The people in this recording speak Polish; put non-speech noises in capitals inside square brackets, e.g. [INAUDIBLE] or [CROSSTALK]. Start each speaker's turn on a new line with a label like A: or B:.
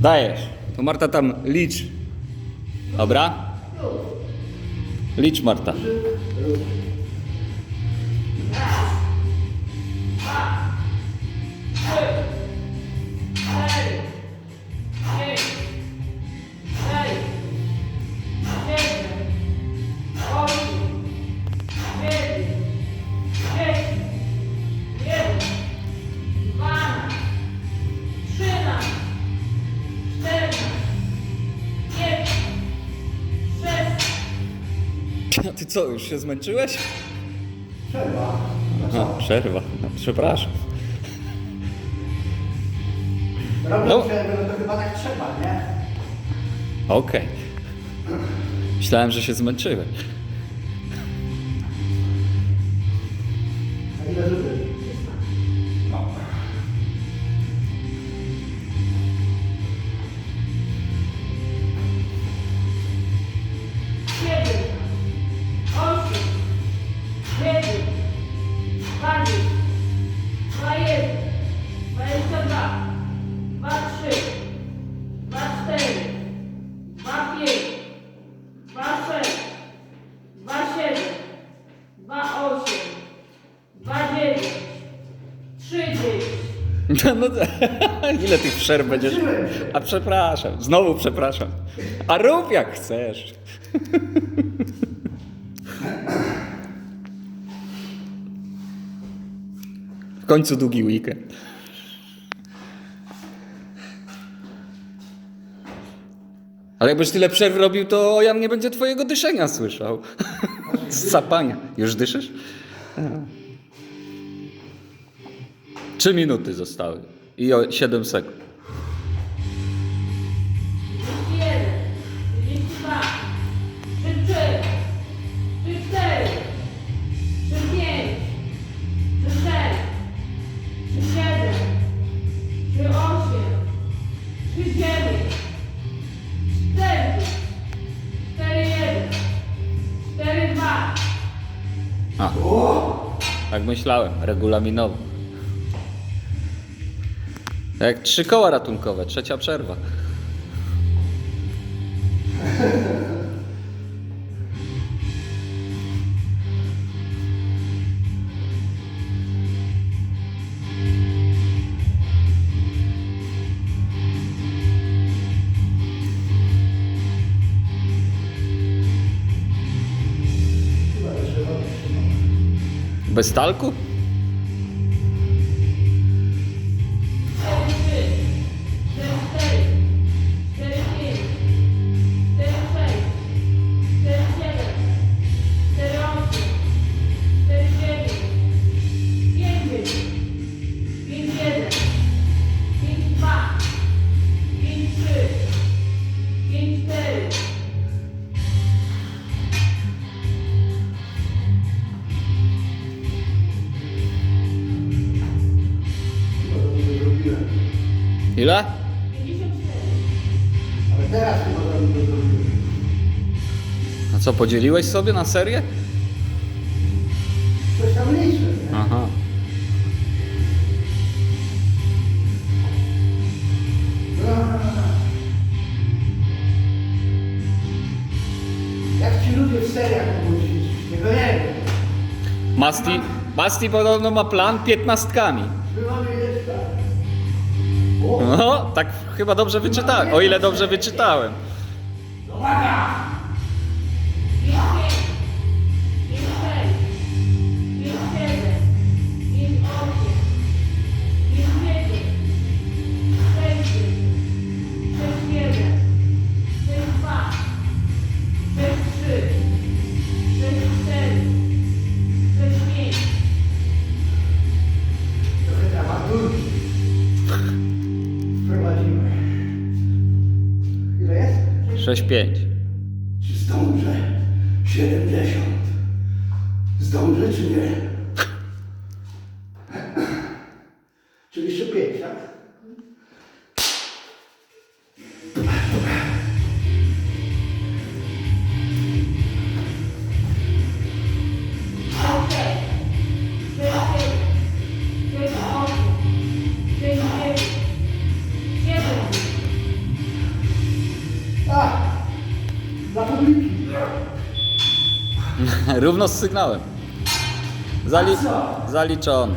A: Dajesz. To Marta tam licz. Dobra? Licz Marta. Ty co, już się zmęczyłeś?
B: Przerwa.
A: Aha, przerwa. No, przepraszam.
B: Robią
A: No.
B: przerwę, no to chyba tak trzeba, nie?
A: Okej. Myślałem, że się zmęczyłeś. [LAUGHS]
B: No, [LAUGHS]
A: ile tych przerw będziesz? A przepraszam, znowu przepraszam. A rób jak chcesz. [LAUGHS] W końcu długi weekend. Ale jakbyś tyle przerw robił, to Jan nie będzie twojego dyszenia słyszał. Zapania. Już dyszysz? Trzy minuty zostały. I o 7 sekund.
C: 31, 32, 33, 34, 35, 36, 37, 38, 39, 40, 41, 42.
A: A. Tak myślałem, regulaminowo. Jak trzy koła ratunkowe, trzecia przerwa. Bez talku? Ile?
C: 54
B: Ale teraz chyba to.
A: A co, podzieliłeś sobie na serię?
B: Coś tam liczę, nie?
A: Aha.
B: Jak ci ludzie w seriach? Tego nie wiem.
A: Masti, Masti podobno ma plan piętnastkami.
B: Jeszcze.
A: No, tak chyba dobrze wyczytałem. O ile dobrze wyczytałem. 6-5.
B: Czy zdążę? 70. Zdążę czy nie? [LAUGHS] Czyli jeszcze 5, tak?
A: Równo z sygnałem. Zali... Zaliczony.